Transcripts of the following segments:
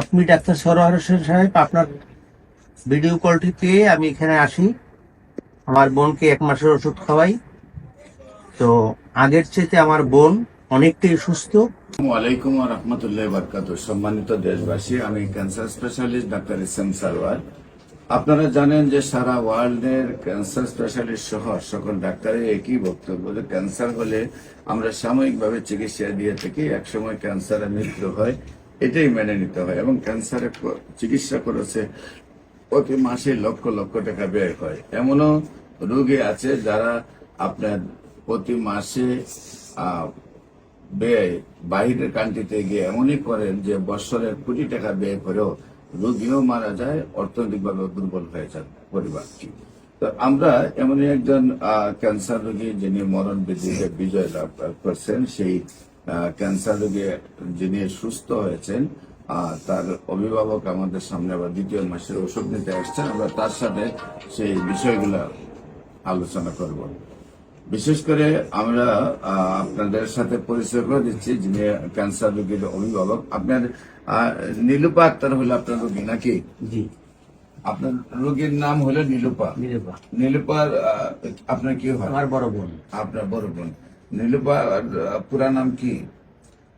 আপনি ডাক্তার সরোয়ার হোসেন সাহেব, আপনার ভিডিও কলটি পেয়ে আমি এখানে আসি। আমার বোনকে এক মাসের ওষুধ খাওয়াই। তো আগের চেয়ে আমার বোন অনেকটাই সুস্থ। ওয়ালাইকুম রহমতুল্লাহ বরকাত সম্মানিত দেশবাসী, আমি cancer specialist doctor S M Sarwar আপনারা জানেন যে সারা ওয়ার্ল্ডের ক্যান্সার স্পেশালিস্ট সহ সকল ডাক্তারের একই বক্তব্য যে ক্যান্সার হলে আমরা সাময়িকভাবে চিকিৎসা দিয়ে থাকি। একসময় ক্যান্সারের মৃত্যু হয়। এটাই মেনে নিতে হয় এবং ক্যান্সারে চিকিৎসা করেছে প্রতি মাসে লক্ষ লক্ষ টাকা ব্যয় হয়। এমনও রোগী আছে যারা আপনার প্রতি মাসে ব্যয় বাইরের কান্ট্রিতে গিয়ে এমনই করেন যে বছরের কোটি টাকা ব্যয় করেও রোগীও মারা যায় অর্থনৈতিকভাবে দুর্বল হয়ে যান পরিবারটি। তো আমরা এমনই একজন ক্যান্সার রোগী যিনি মরণ বিজয় লাভ করছেন, সেই ক্যান্সার রোগে যিনি সুস্থ হয়েছেন তার অভিভাবক আমাদের সামনে আবার দ্বিতীয় মাসের ওষুধ নিতে আসছেন। আমরা তার সাথে সেই বিষয়গুলো আলোচনা করব। বিশেষ করে আমরা আপনাদের সাথে পরিচয় করে দিচ্ছি যিনি ক্যান্সার রোগীর অভিভাবক। আপনার নীলুপা আক্তার হলো আপনার রোগী নাকি? জি। আপনার রোগীর নাম হলো নীলুপা। নিরুপা নীলুপার আপনার কি হয়? আমার বড় বোন। আপনার বড় বোন। নীলুপার পুরা নাম কি?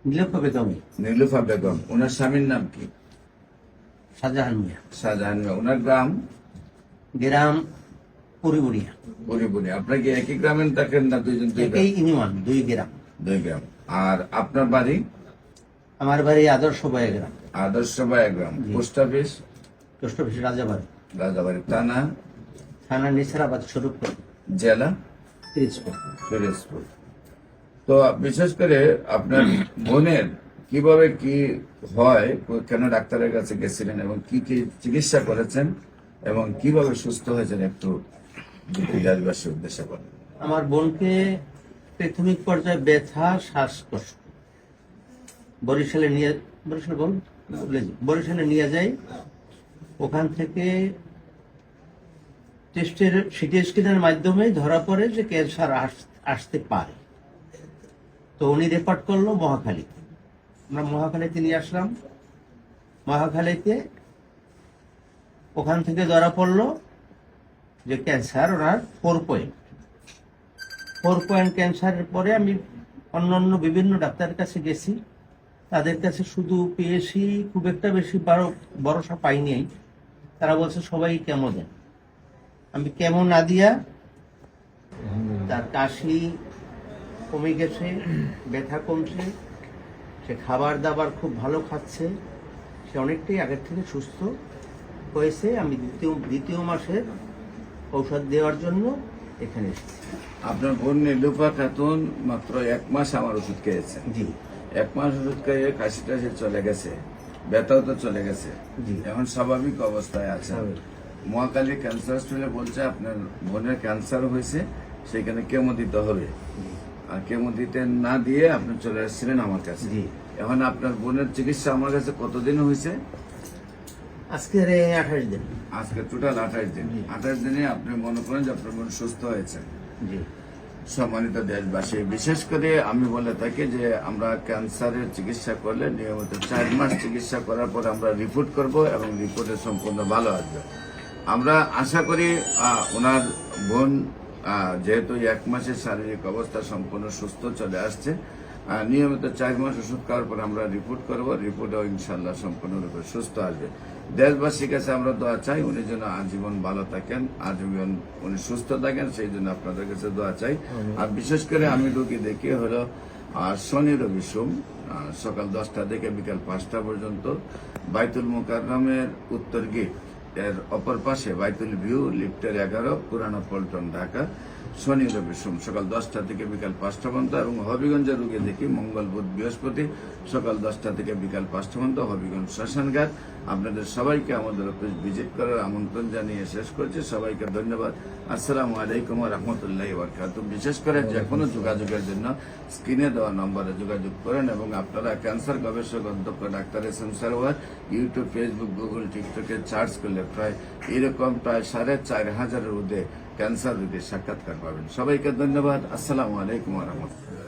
নীলুপা বেগমী। নীলুফা বেগম। ওনার স্বামীর নাম কি? শাহজাহান মিয়া। শাহজাহান মিয়া। ওনার গ্রাম? গ্রাম পুরিবুড়িয়া। পরিবুনি আপনার কি একই গ্রামে থাকেন না দুইজন? একই ইউনিয়ন দুই গ্রাম। দুই গ্রাম। আর আপনার বাড়ি? আমার বাড়ি আদর্শ বয়ে গ্রাম। আদর্শ বায়া গ্রাম। Post office? Post office Rajabari. Rajabari. থানা? থানা নিসারাবাদ স্বরূপপুর। জেলা? পিরিজপুর। ফিরোজপুর তো বিশেষ করে আপনার বোনের কীভাবে কি হয়, কেন ডাক্তারের কাছে গেছিলেন এবং কি কি চিকিৎসা করেছেন এবং কীভাবে সুস্থ হয়েছেন একটু দেশবাসীর উদ্দেশ্যে বলেন। আমার বোনকে প্রাথমিক পর্যায়ে ব্যথা, শ্বাসকষ্ট। বরিশালে নিয়ে, বরিশালে ভুলে বরিশালে নিয়ে যাই। ওখান থেকে টেস্টের, সিটি স্ক্যানের মাধ্যমে ধরা পড়ে যে ক্যান্সার আসতে পারে। তো উনি রেকর্ড করল মহাখালীতে। আমরা মহাখালীতে নিয়ে আসলাম। মহাখালীতে ওখান থেকে ধরা পড়ল যে ক্যান্সার, ওনার ফোর পয়েন্ট। ফোর পয়েন্ট ক্যান্সারের পরে আমি অন্য অন্য বিভিন্ন ডাক্তারের কাছে গেছি। তাদের কাছে শুধু পেয়েছি খুব একটা বেশি ভরসা পাইনি তারা বলছে, সবাই কেমন? দেন আমি, কেমন না দিয়া তার কাশি কমে গেছে ব্যথা কমছে সে খাবার দাবার খুব ভালো খাচ্ছে সে অনেকটাই আগের থেকে সুস্থ হয়েছে। আমি দ্বিতীয় দ্বিতীয় মাসের ঔষধ দেওয়ার জন্য এখানে এসেছি। আপনার বোন নীলুফা খাতুন মাত্র এক মাস আমার ওষুধ খেয়েছে। জি। এক মাস ওষুধ খেয়ে কাশি টাশি চলে গেছে ব্যথাও তো চলে গেছে। এখন স্বাভাবিক অবস্থায় আছে। মহাকালী ক্যান্সার হসপিটালে বলছে আপনার বোনের ক্যান্সার হয়েছে সেখানে কেমো দিতে হবে। কেমো দিতে না দিয়ে আপনি চলে এসেছিলেন আমার কাছে। এখন আপনার বোনের চিকিৎসা আমার কাছে কতদিন হয়েছে? আজকের এই আঠাশ দিন। আজকে টোটাল আঠাশ দিন। আঠাশ দিনে আপনি মনে করেন যে আপনার বোন সুস্থ হয়েছে। জি। সম্মানিত দেশবাসী বিশেষ করে আমি বলে থাকি যে আমরা ক্যান্সারের চিকিৎসা করলে নিয়মিত চার মাস চিকিৎসা করার পর আমরা রিপোর্ট করব এবং রিপোর্টে সম্পূর্ণ ভালো আসবে। আমরা আশা করি ওনার বোন যেহেতু এক মাসের শারীরিক অবস্থা সম্পূর্ণ সুস্থ চলে আসছে নিয়মিত চার মাস ওষুধ খাওয়ার পর আমরা রিপোর্ট করব রিপোর্টেও ইনশাল্লাহ সম্পূর্ণরূপে সুস্থ আসবে। দেশবাসীর কাছে আমরা দোয়া চাই উনি যেন আজীবন ভালো থাকেন আজীবন উনি সুস্থ থাকেন সেই জন্য আপনাদের কাছে দোয়া চাই। আর বিশেষ করে আমি রোগী দেখি হলো আর শনি রবি সোম সকাল দশটা থেকে বিকাল পাঁচটা পর্যন্ত বাইতুল মুকাররমের উত্তর গেট। এর অপর পাশে বাইতুল ভিউ, লিফটের এগারো, পুরানো পল্টন, ঢাকা। শনি, রবি, সোম, সকাল দশটা থেকে বিকাল পাঁচটা পর্যন্ত এবং হবিগঞ্জের রুগী দেখি মঙ্গল বুধ বৃহস্পতি সকাল দশটা থেকে বিকাল পাঁচটা পর্যন্ত হবিগঞ্জ শ্মশানঘাট। আপনাদের সবাইকে আমাদের অফিস ভিজিট করার আমন্ত্রণ জানিয়ে শেষ করছি। সবাইকে ধন্যবাদ। আসসালামু আলাইকুম রহমতুল্লাহ বরকাত বিশেষ করে যে কোনো যোগাযোগের জন্য স্ক্রিনে দেওয়া নম্বরে যোগাযোগ করেন এবং আপনারা ক্যান্সার গবেষক, অধ্যক্ষ, doctor, S M Sarwar, YouTube, Facebook, Google, টিকটকে সার্চ করলে প্রায় এরকম প্রায় সাড়ে চার হাজারের ঊর্ধ্বে ক্যান্সার রোগীর সাক্ষাৎকার পাবেন। সবাইকে ধন্যবাদ। আসসালামু আলাইকুম রহমতুল্লাহ।